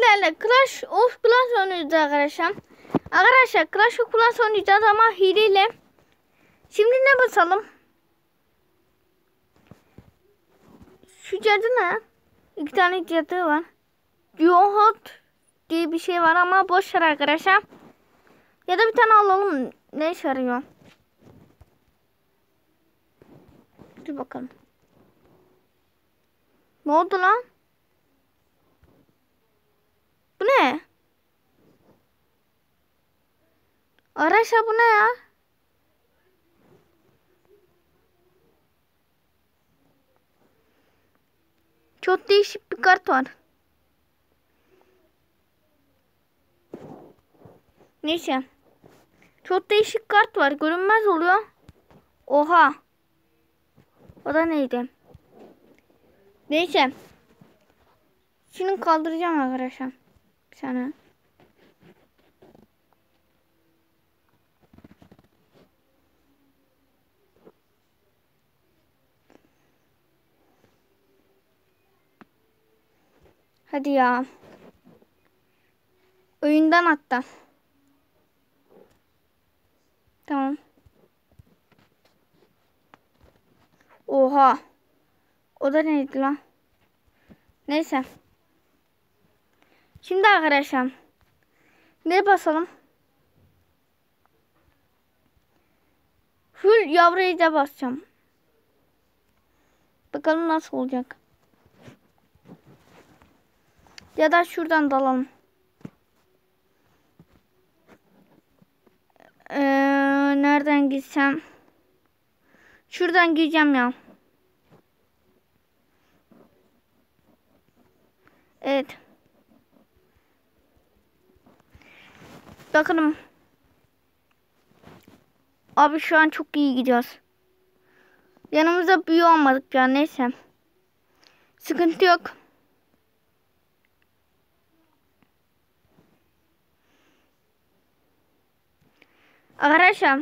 sizlerle Clash of Clans oynayacağız arkadaşlar. Arkadaşlar Clash of Clans oynayacağız ama hileyle. Şimdi ne basalım? Şu cadı ne? İki tane cadı var. Johot diye bir şey var ama boş ver arkadaşlar. Ya da bir tane alalım. Ne işe yarıyor? Dur bakalım. Ne oldu lan? Ne? Arkadaşlar bu ne ya? Çok değişik bir kart var. Neyse. Çok değişik kart var. Görünmez oluyor. Oha. O da neydi? Neyse. Şunu kaldıracağım arkadaşlar. Saniye. Hadi ya. Oyundan hatta. Tamam. Oha. O da neydi lan? Neyse. Şimdi arkadaşlar. Ne basalım? Full yavruyu da basacağım. Bakalım nasıl olacak. Ya da şuradan dalalım. Ee, nereden gitsem? Şuradan gireceğim ya. Evet. Bakalım. Abi şu an çok iyi gidiyoruz. Yanımızda büyü olmadık ya neyse. Sıkıntı yok. Arkadaşlar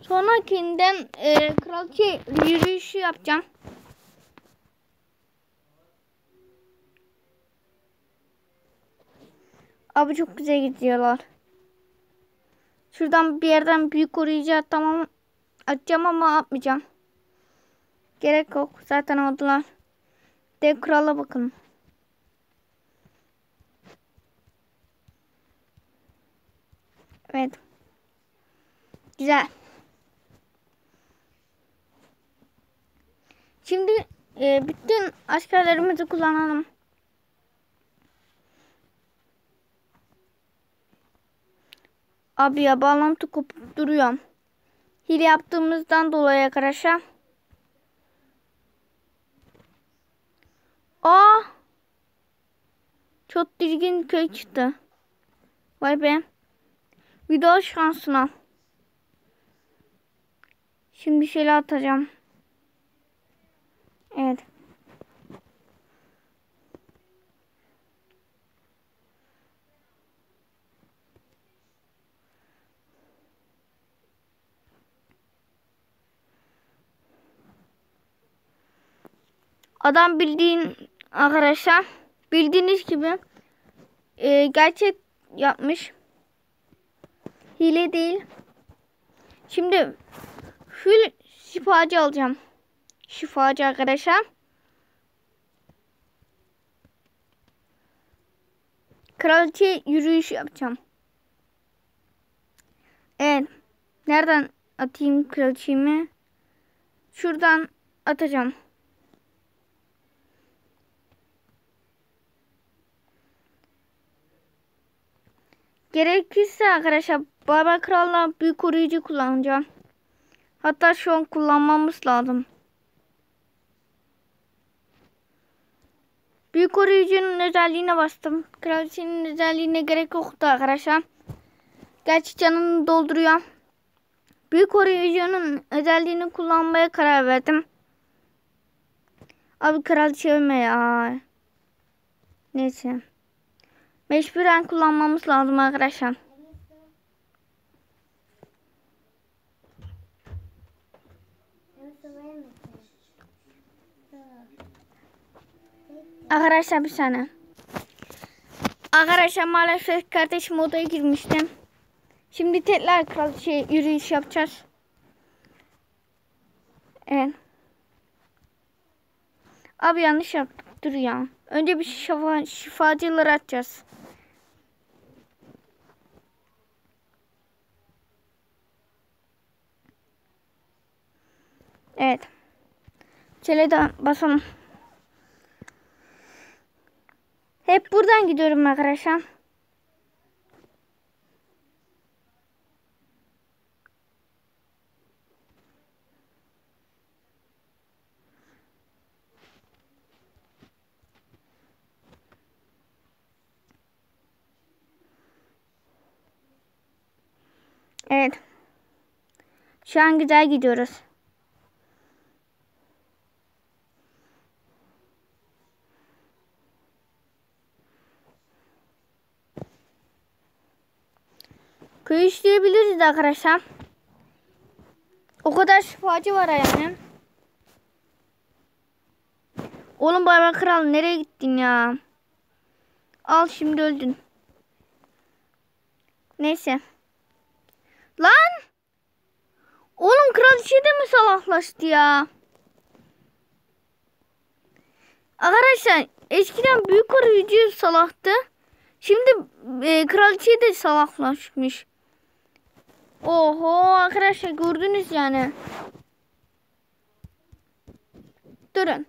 sonrakinden e, kraliçe yürüyüşü yapacağım. Abi çok güzel gidiyorlar. Şuradan bir yerden büyük koruyucu tamam atacağım ama atmayacağım. Gerek yok. Zaten aldılar. Dev krala bakın. Evet. Güzel. Şimdi e, bütün askerlerimizi kullanalım. Abi ya bağlantı kopup duruyor. Hile yaptığımızdan dolayı arkadaşlar. Aa! Çok dizgin köy çıktı. Vay be. Video şansına. Şimdi şeyler atacağım. Evet. Adam bildiğin arkadaşlar bildiğiniz gibi e, gerçek yapmış. Hile değil. Şimdi full şifacı alacağım. Şifacı arkadaşlar. Kraliçe yürüyüş yapacağım. Evet. Nereden atayım kraliçemi? Şuradan atacağım. Gerekirse arkadaşlar Barbar Kral'la büyük koruyucu kullanacağım. Hatta şu an kullanmamız lazım. Büyük koruyucunun özelliğine bastım. Kraliçenin özelliğine gerek yoktu arkadaşlar. Gerçi canını dolduruyor. Büyük koruyucunun özelliğini kullanmaya karar verdim. Abi kraliçe ölme ya. Neyse. Mecburen kullanmamız lazım arkadaşlar. Arkadaşlar bir saniye. Arkadaşlar maalesef kardeşim odaya girmiştim. Şimdi tekrar kral şey yürüyüş yapacağız. Evet. Abi yanlış yaptık. Dur ya. Önce bir şifa, şifacıları açacağız. Evet. De basalım. Hep buradan gidiyorum arkadaşlar. Evet. Şu an güzel gidiyoruz. İşleyebiliriz arkadaşlar. O kadar şifacı var yani. Oğlum baba kral nereye gittin ya? Al şimdi öldün. Neyse. Lan! Oğlum kraliçe de mi salaklaştı ya? Arkadaşlar eskiden büyük koruyucu salaktı. Şimdi e, kraliçe de salaklaşmış. Oho arkadaşlar gördünüz yani. Durun.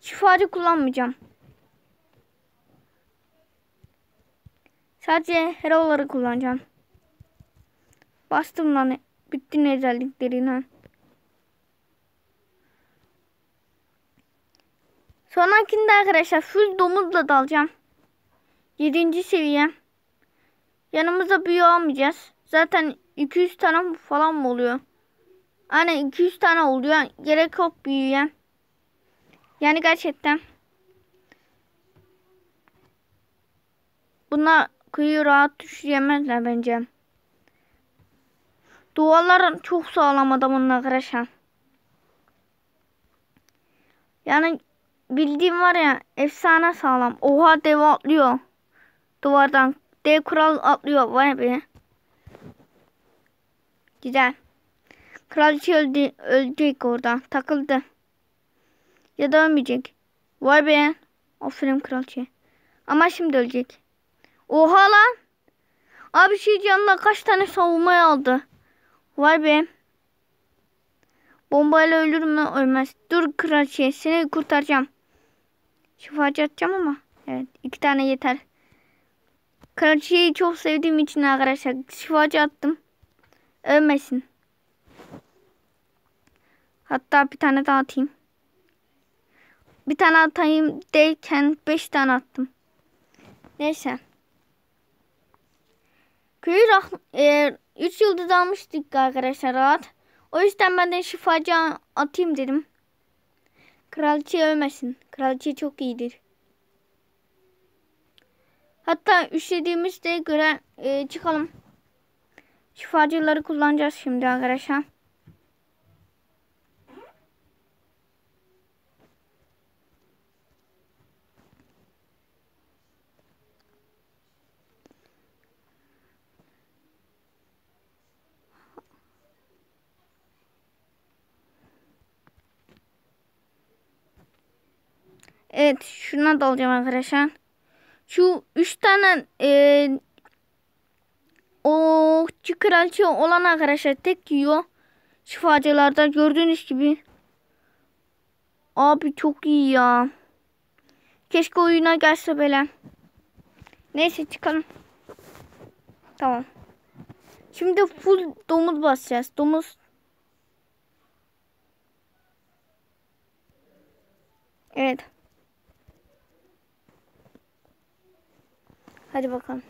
Şifacı kullanmayacağım. Sadece heroları kullanacağım. Bastım lan bütün özelliklerine. Sonrakinde arkadaşlar full domuzla dalacağım. 7. seviye. Yanımıza büyü almayacağız. Zaten 200 tane falan mı oluyor? Aynen 200 tane oluyor. Gerek yok büyüye. Yani gerçekten. Bunlar kıyı rahat düşüremezler bence. Duvarlar çok sağlam adamın arkadaşlar. Yani bildiğim var ya efsane sağlam. Oha dev atlıyor. Duvardan. Dev kral atlıyor. Vay be. Güzel. Kraliçe öldü, ölecek orada. Takıldı. Ya da ölmeyecek. Vay be. Aferin kraliçe. Ama şimdi ölecek. Oha lan. Abi şey canına kaç tane savunmaya aldı. Vay be. Bombayla ölür mü? Ölmez. Dur kraliçe seni kurtaracağım. Şifacı atacağım ama. Evet iki tane yeter. Kraliçeyi çok sevdiğim için arkadaşlar şifacı attım. Ölmesin. Hatta bir tane daha atayım. Bir tane atayım derken beş tane attım. Neyse. Köyü e, 3 yıldız almıştık arkadaşlar rahat. O yüzden ben de şifacı atayım dedim. Kraliçe ölmesin. Kraliçe çok iyidir. Hatta üşlediğimizde göre e, çıkalım. Şifacıları kullanacağız şimdi arkadaşlar. Evet şuna dalacağım arkadaşlar. Şu üç tane e, o kraliçe olan arkadaşlar tek yiyor. Şifacılarda gördüğünüz gibi. Abi çok iyi ya. Keşke oyuna gelse böyle. Neyse çıkalım. Tamam. Şimdi full domuz basacağız. Domuz. Evet. Hadi bakalım.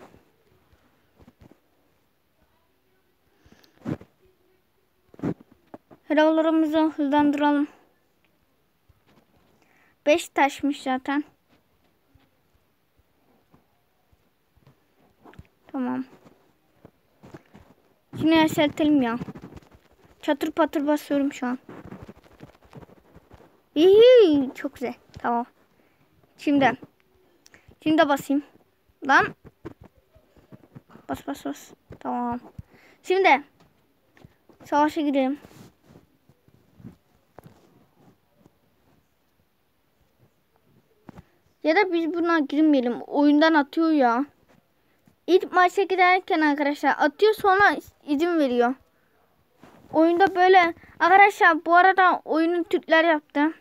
Hero'larımızı hızlandıralım. 5 taşmış zaten. Tamam. Şimdi yükseltelim ya. Çatır patır basıyorum şu an. İyi, çok güzel. Tamam. Şimdi. Şimdi basayım. Lan. Bas bas bas. Tamam. Şimdi savaşa gidelim. Ya da biz buna girmeyelim. Oyundan atıyor ya. İlk maça giderken arkadaşlar atıyor sonra izin veriyor. Oyunda böyle arkadaşlar bu arada oyunun Türkler yaptı.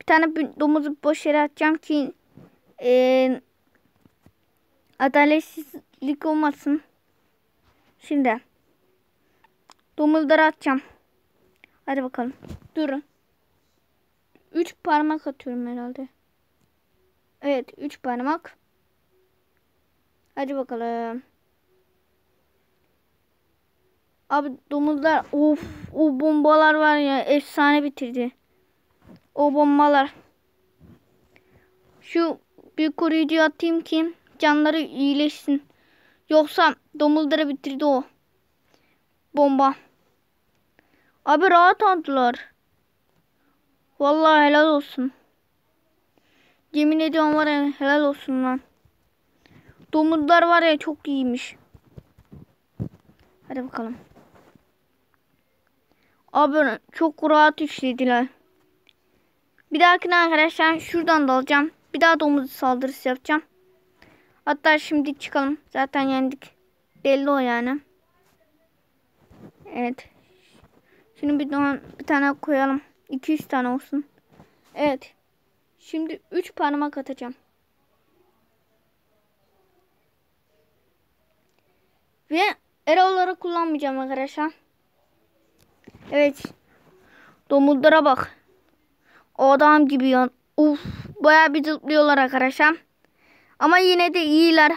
Bir tane domuzu boş yere atacağım ki e, adaletsizlik olmasın. Şimdi domuzları atacağım. Hadi bakalım. Durun. Üç parmak atıyorum herhalde. Evet. Üç parmak. Hadi bakalım. Abi domuzlar of o bombalar var ya efsane bitirdi. O bombalar. Şu bir koruyucu atayım ki canları iyileşsin. Yoksa domuzları bitirdi o. Bomba. Abi rahat aldılar. Vallahi helal olsun. Yemin ediyorum var ya helal olsun lan. Domuzlar var ya çok iyiymiş. Hadi bakalım. Abi çok rahat işlediler. Bir dahakine arkadaşlar şuradan da alacağım. Bir daha domuz saldırısı yapacağım. Hatta şimdi çıkalım. Zaten yendik. Belli o yani. Evet. Şimdi bir, bir tane koyalım. 200 tane olsun. Evet. Şimdi 3 parmak atacağım. Ve eraları kullanmayacağım arkadaşlar. Evet. Domuzlara bak. O adam gibi ya. Uf, baya bir zıplıyorlar arkadaşlar. Ama yine de iyiler.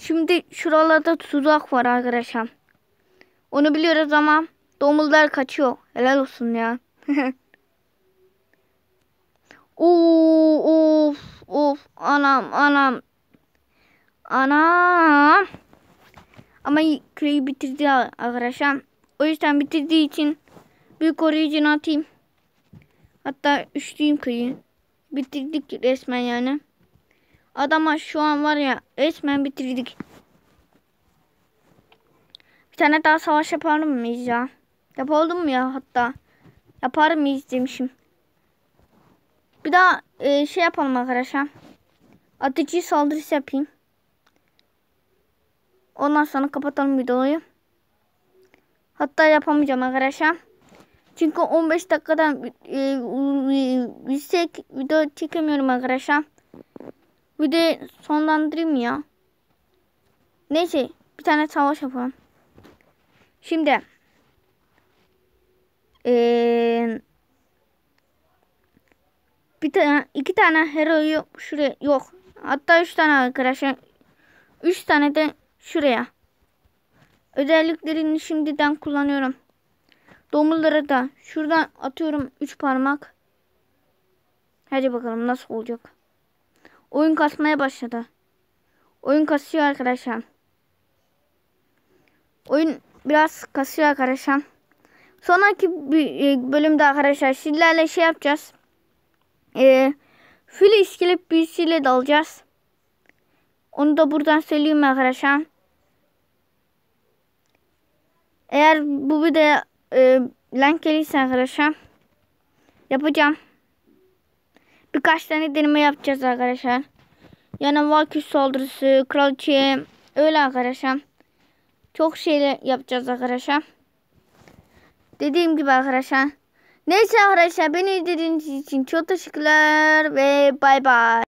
Şimdi şuralarda tuzak var arkadaşlar. Onu biliyoruz ama domuzlar kaçıyor. Helal olsun ya. Oo, of of anam anam. Anam. Ama köyü bitirdi arkadaşlar. O yüzden bitirdiği için bir koruyucunu atayım. Hatta üçlüyüm köyü. Bitirdik resmen yani. Adama şu an var ya resmen bitirdik. Bir tane daha savaş yapalım mıyız ya? Yapalım mı ya hatta? Yapar mıyız demişim. Bir daha e, şey yapalım arkadaşlar. Atıcı saldırısı yapayım. Ondan sonra kapatalım videoyu. Hatta yapamayacağım arkadaşlar. Çünkü 15 dakikadan e, yüksek video çekemiyorum arkadaşlar. Videoyu sonlandırayım ya. Neyse bir tane savaş yapalım. Şimdi ee, bir tane iki tane hero'yu şuraya yok. Hatta üç tane arkadaşlar. Üç tane de şuraya. Özelliklerini şimdiden kullanıyorum. Domuzları da şuradan atıyorum 3 parmak. Hadi bakalım nasıl olacak. Oyun kasmaya başladı. Oyun kasıyor arkadaşlar. Oyun biraz kasıyor arkadaşlar. Sonraki e, bölümde arkadaşlar sizlerle şey yapacağız. Ee, fil iskelet büyüsüyle dalacağız. Onu da buradan söyleyeyim arkadaşlar. Eğer bu videoya e, like gelirse arkadaşlar yapacağım. Birkaç tane deneme yapacağız arkadaşlar. Yani Valküs saldırısı, kraliçe öyle arkadaşlar. Çok şeyler yapacağız arkadaşlar. Dediğim gibi arkadaşlar. Neyse arkadaşlar beni izlediğiniz için çok teşekkürler ve bay bay.